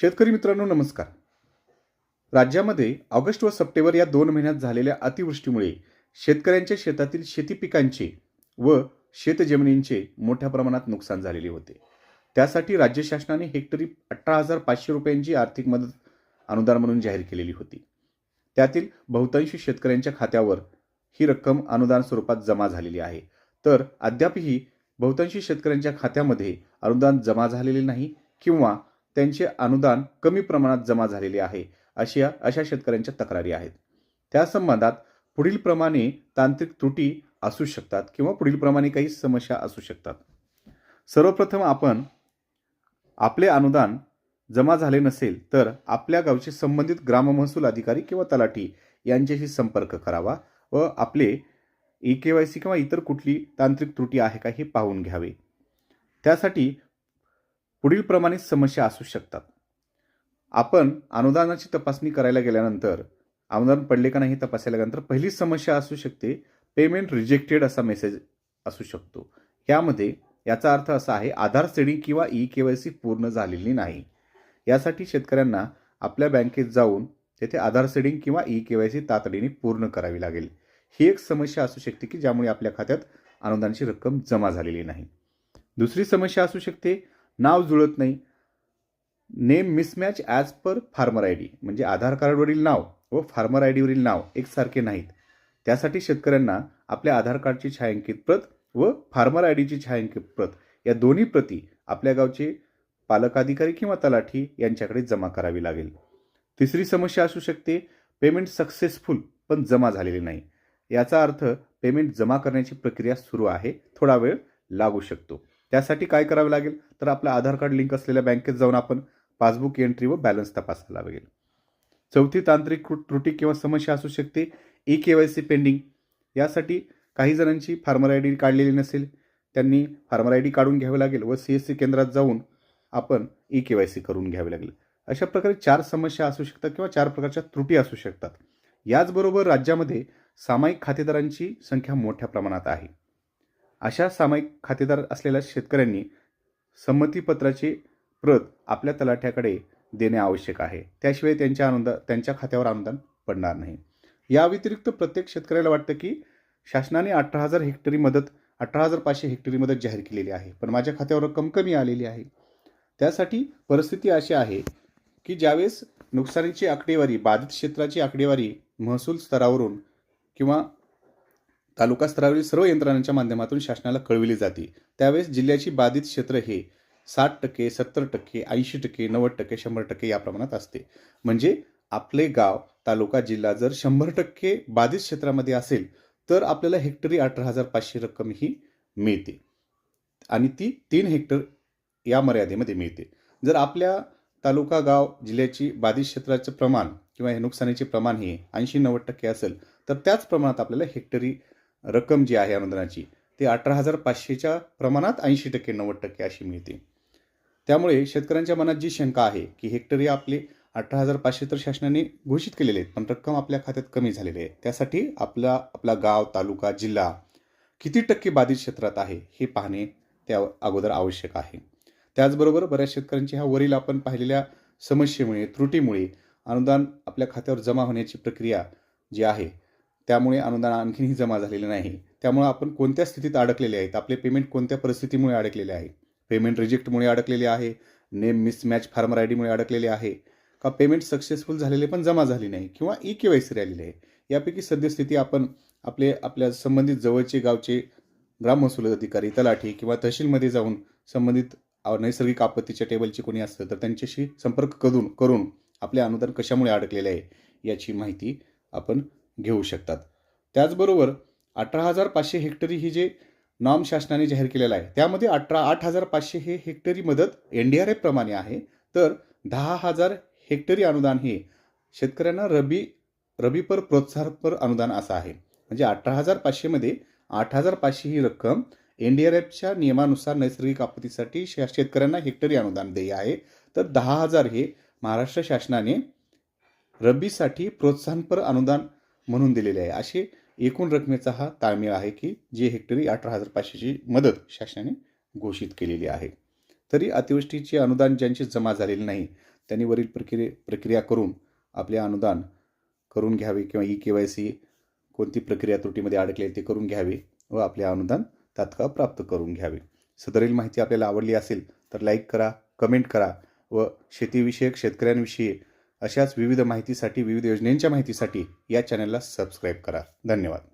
शेतकरी मित्रांनो नमस्कार. राज्यामध्ये ऑगस्ट व सप्टेंबर या दोन महिन्यात झालेल्या अतिवृष्टीमुळे शेतकऱ्यांच्या शेतातील शेती पिकांचे व शेतजमिनींचे मोठ्या प्रमाणात नुकसान झालेले होते. त्यासाठी राज्य शासनाने हेक्टरी अठरा हजार पाचशे रुपयांची आर्थिक मदत अनुदान म्हणून जाहीर केलेली होती. त्यातील बहुतांशी शेतकऱ्यांच्या खात्यावर ही रक्कम अनुदान स्वरूपात जमा झालेली आहे. तर अद्यापही बहुतांशी शेतकऱ्यांच्या खात्यामध्ये अनुदान जमा झालेले नाही किंवा त्यांचे अनुदान कमी प्रमाणात जमा झालेले आहे अशा अशा शेतकऱ्यांच्या तक्रारी आहेत. त्या संबंधात पुढील प्रमाणे तांत्रिक त्रुटी असू शकतात किंवा पुढील प्रमाणे काही समस्या असू शकतात. सर्वप्रथम आपण आपले अनुदान जमा झाले नसेल तर आपल्या गावचे संबंधित ग्राममहसूल अधिकारी किंवा तलाठी यांच्याशी संपर्क करावा व आपले ई के वाय सी किंवा इतर कुठली तांत्रिक त्रुटी आहे का हे पाहून घ्यावे. त्यासाठी पुढील प्रमाणे समस्या असू शकतात. आपण अनुदानाची तपासणी करायला गेल्यानंतर अनुदान पडले का नाही तपासायला गेल्यानंतर पहिली समस्या असू शकते पेमेंट रिजेक्टेड असा मेसेज असू शकतो. यामध्ये याचा अर्थ असा आहे आधार सेडिंग किंवा ई के वाय सी पूर्ण झालेली नाही. यासाठी शेतकऱ्यांना आपल्या बँकेत जाऊन तेथे आधार सेडिंग किंवा ई के वाय सी तातडीने पूर्ण करावी लागेल. ही एक समस्या असू शकते की ज्यामुळे आपल्या खात्यात अनुदानाची रक्कम जमा झालेली नाही. दुसरी समस्या असू शकते नाव जुळत नाही. Name mismatch as per farmer I D म्हणजे आधार कार्डवरील नाव व फार्मर आय डीवरील नाव एकसारखे नाहीत. त्यासाठी शेतकऱ्यांना आपल्या आधार कार्डची छायांकित प्रत व फार्मर आय डीची छायांकित प्रत या दोन्ही प्रती आपल्या गावचे पालकाधिकारी किंवा तलाठी यांच्याकडे जमा करावी लागेल. तिसरी समस्या असू शकते पेमेंट सक्सेसफुल पण जमा झालेली नाही. याचा अर्थ पेमेंट जमा करण्याची प्रक्रिया सुरू आहे. थोडा वेळ लागू शकतो. त्यासाठी काय करावे लागेल? तर आपलं आधार कार्ड लिंक असलेल्या बँकेत जाऊन आपण पासबुक एंट्री व बॅलन्स तपासायला लागेल. चौथी तांत्रिक त्रुटी किंवा समस्या असू शकते. E K Y C pending. यासाठी काही जणांची फार्मर आय डी काढलेली नसेल त्यांनी फार्मर आय डी काढून घ्यावे लागेल व सी एस सी केंद्रात जाऊन आपण ई के वाय सी करून घ्यावी लागेल. अशा प्रकारे चार समस्या असू शकतात किंवा चार प्रकारच्या त्रुटी असू शकतात. याचबरोबर राज्यामध्ये सामायिक खातेदारांची संख्या मोठ्या प्रमाणात आहे. अशा सामायिक खातेदार असलेल्या शेतकऱ्यांनी संमतीपत्राची प्रत आपल्या तलाठ्याकडे देणे आवश्यक आहे. त्याशिवाय त्यांच्या अनुदान त्यांच्या खात्यावर अनुदान पडणार नाही. या व्यतिरिक्त प्रत्येक शेतकऱ्याला वाटतं की शासनाने अठरा हजार हेक्टरी मदत अठरा हजार पाचशे हेक्टरी मदत जाहीर केलेली आहे. पण माझ्या खात्यावर रक्कम कमी आलेली आहे. त्यासाठी परिस्थिती अशी आहे की ज्यावेळेस नुकसानीची आकडेवारी बाधित क्षेत्राची आकडेवारी महसूल स्तरावरून किंवा तालुका स्तरावरील सर्व यंत्रणांच्या माध्यमातून शासनाला कळविली जाते. त्यावेळेस जिल्ह्याची बाधित क्षेत्र हे साठ टक्के सत्तर टक्के ऐंशी टक्के नव्वद टक्के शंभर टक्के या प्रमाणात असते. म्हणजे आपले गाव तालुका जिल्हा जर शंभर टक्के बाधित क्षेत्रामध्ये असेल तर आपल्याला हेक्टरी अठरा हजार पाचशे रक्कम ही मिळते. आणि ती तीन हेक्टर या मर्यादेमध्ये मिळते. जर आपल्या तालुका गाव जिल्ह्याची बाधित क्षेत्राचं प्रमाण किंवा हे नुकसानीचे प्रमाण हे ऐंशी नव्वद टक्के असेल तर त्याच प्रमाणात आपल्याला हेक्टरी रक्कम जी आहे अनुदानाची ते अठरा हजार पाचशेच्या प्रमाणात ऐंशी टक्के नव्वद टक्के अशी मिळते. त्यामुळे शेतकऱ्यांच्या मनात जी शंका आहे की हेक्टरी आपले अठरा हजार पाचशे तर शासनाने घोषित केलेले आहेत पण रक्कम आपल्या खात्यात कमी झालेली आहे. त्यासाठी आपला आपला गाव तालुका जिल्हा किती टक्के बाधित क्षेत्रात आहे हे पाहणे त्या अगोदर आवश्यक आहे. त्याचबरोबर बऱ्याच शेतकऱ्यांची ह्या वरील आपण पाहिलेल्या समस्येमुळे त्रुटीमुळे अनुदान आपल्या खात्यावर जमा होण्याची प्रक्रिया जी आहे त्यामुळे अनुदान आणखीनही जमा झालेले नाही. त्यामुळे आपण कोणत्या स्थितीत अडकलेले आहेत? आपले पेमेंट कोणत्या परिस्थितीमुळे अडकलेले आहे? पेमेंट रिजेक्टमुळे अडकलेले आहे? नेम मिसमॅच फार्मर आय डीमुळे अडकलेले आहे? का पेमेंट सक्सेसफुल झालेले पण जमा झाली नाही? किंवा ई के वाय सी राहिलेली आहे? यापैकी सद्यस्थिती आपण आपले आपल्या संबंधित जवळचे गावचे ग्राम महसूल अधिकारी तलाठी किंवा तहसीलमध्ये जाऊन संबंधित नैसर्गिक आपत्तीच्या टेबलचे कोणी असतं तर त्यांच्याशी संपर्क करून करून आपले अनुदान कशामुळे अडकलेले आहे याची माहिती आपण घेऊ शकतात. त्याचबरोबर अठरा हजार पाचशे हेक्टरी ही जे नॉम शासनाने जाहीर केलेला आहे त्यामध्ये अठरा आठ हजार पाचशे हे हेक्टरी मदत एन डी आर एफप्रमाणे आहे. तर दहा हजार हेक्टरी अनुदान हे शेतकऱ्यांना रबी रबीपर प्रोत्साहनपर अनुदान असं आहे. म्हणजे अठरा हजार पाचशेमध्ये आठ हजार पाचशे ही रक्कम एन डी आर एफच्या नियमानुसार नैसर्गिक आपत्तीसाठी श शेतकऱ्यांना हेक्टरी अनुदान देय आहे. तर दहा हजार हे महाराष्ट्र शासनाने रब्बीसाठी प्रोत्साहनपर अनुदान म्हणून दिलेले आहे. असे एकूण रकमेचा हा ताळमेळ आहे की जे हेक्टरी अठरा हजार पाचशेची मदत शासनाने घोषित केलेली आहे. तरी अतिवृष्टीचे अनुदान ज्यांची जमा झालेले नाही त्यांनी वरील प्रक्रिये प्रक्रिया करून आपले अनुदान करून घ्यावे किंवा ई के वाय सी कोणती प्रक्रिया त्रुटीमध्ये अडकले ते करून घ्यावे व आपले अनुदान तात्काळ प्राप्त करून घ्यावे. सदरील माहिती आपल्याला आवडली असेल तर लाईक करा कमेंट करा व शेतीविषयक शेतकऱ्यांविषयी अशाच विविध माहितीसाठी विविध योजनांच्या माहितीसाठी या चॅनलला सबस्क्राईब करा. धन्यवाद.